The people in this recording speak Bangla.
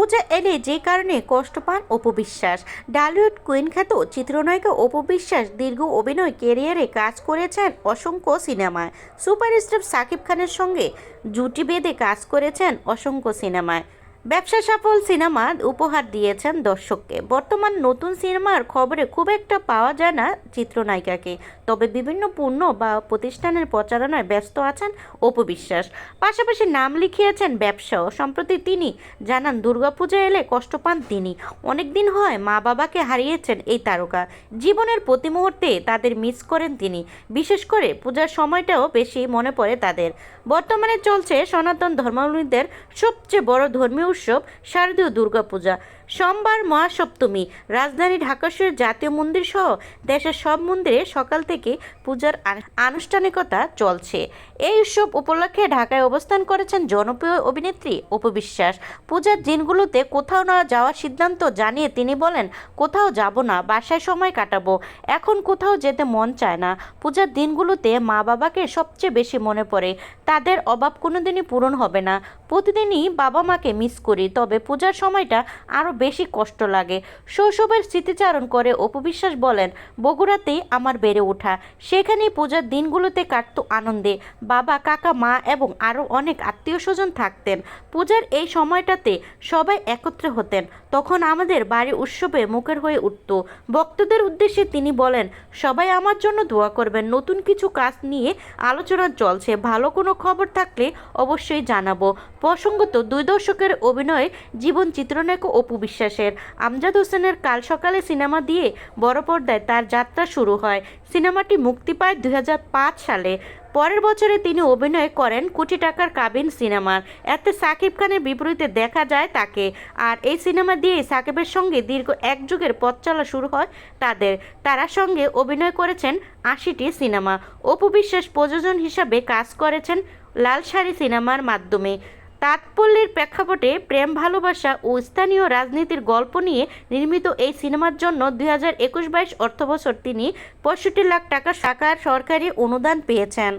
পূজা এলে যে কারণে কষ্ট পান অপবিশ্বাস ডালিউড কুইন খ্যাত চিত্রনায়িকা অপবিশ্বাস দীর্ঘ অভিনয় কেরিয়ারে কাজ করেছেন অসংখ্য সিনেমায়। সুপারস্টার সাকিব খানের সঙ্গে জুটি বেঁধে কাজ করেছেন অসংখ্য সিনেমায়। ব্যবসা সফল সিনেমা উপহার দিয়েছেন দর্শককে। বর্তমান নতুন সিনেমার খবরে খুব একটা পাওয়া যায় না চিত্রনায়িকাকে। তবে বিভিন্ন পণ্য বা প্রতিষ্ঠানের প্রচারণায় ব্যস্ত আছেন অপবিশ্বাস পাশাপাশি নাম লিখিয়েছেন ব্যবসাও। সম্প্রতি তিনি জানান দুর্গাপূজা এলে কষ্ট পান তিনি। অনেক দিন হয় মা বাবাকে হারিয়েছেন এই তারকা। জীবনের প্রতি মুহূর্তে তাদের মিস করেন তিনি। বিশেষ করে পূজার সময়টাও বেশি মনে পড়ে তাদের। বর্তমানে চলছে সনাতন ধর্মাবলম্বীদের সবচেয়ে বড় ধর্মীয় উৎসব, শারদীয় দুর্গাপূজা, সোমবার মহাসপ্তমী, রাজধানী ঢাকাশয়ের জাতীয় মন্দির সহ দেশের সব মন্দিরে সকাল থেকে পূজার আনুষ্ঠানিকতা চলছে। এই উৎসব উপলক্ষে ঢাকায় অবস্থান করেছেন জনপ্রিয় অভিনেত্রী অপবিশ্বাস পূজার দিনগুলোতে কোথাও না যাওয়ার সিদ্ধান্ত জানিয়ে তিনি বলেন, কোথাও যাব না, বাসায় সময় কাটাবো। এখন কোথাও যেতে মন চায় না। পূজার দিনগুলোতে মা বাবাকে সবচেয়ে বেশি মনে পড়ে। তাদের অভাব কোনোদিনই পূরণ হবে না। প্রতিদিনই বাবা মাকে মিস করি, তবে পূজার সময়টা আরও বেশি কষ্ট লাগে। শৈশবের স্মৃতিচারণ করে অপবিশ্বাস বলেন, বগুড়াতেই আমার বেড়ে ওঠা। সেখানেই পূজার দিনগুলোতে কাটতো আনন্দে। বাবা, কাকা, মা এবং আরও অনেক আত্মীয় স্বজন থাকতেন। পূজার এই সময়টাতে সবাই একত্রে হতেন। তখন আমাদের বাড়ি উৎসবে মুখের হয়ে উঠত। ভক্তদের উদ্দেশ্যে তিনি বলেন, সবাই আমার জন্য দোয়া করবেন। নতুন কিছু কাজ নিয়ে আলোচনা চলছে ভালো কোনো খবর থাকলে অবশ্যই জানাব। প্রসঙ্গত দুই দশকের অভিনয় জীবন চিত্রনায়ক অপু বিশ্বাসের। আমজাদ হোসেনের কাল সকালে সিনেমা দিয়ে বড় পর্দায় তার যাত্রা শুরু হয়। সিনেমাটি মুক্তি পায় দু হাজার পাঁচ সালে। পরের বছরে তিনি অভিনয় করেন কোটি টাকার কাবিন সিনেমার এতে সাকিব খানের বিপরীতে দেখা যায় তাকে। আর এই সিনেমা দিয়ে সাকিবের সঙ্গে দীর্ঘ এক যুগের পথ চলা শুরু হয় তাদের। তারা সঙ্গে অভিনয় করেছেন আশিটি সিনেমা। অপু বিশ্বাস প্রযোজন হিসাবে কাজ করেছেন লাল শাড়ি সিনেমার মাধ্যমে। তাৎপল্যের প্রেক্ষাপটে প্রেম, ভালোবাসা ও স্থানীয় রাজনীতির গল্প নিয়ে নির্মিত এই সিনেমার জন্য দুই হাজার একুশ বাইশ অর্থবছর তিনি পঁয়ষট্টি লাখ টাকা সাকার সরকারি অনুদান পেয়েছেন।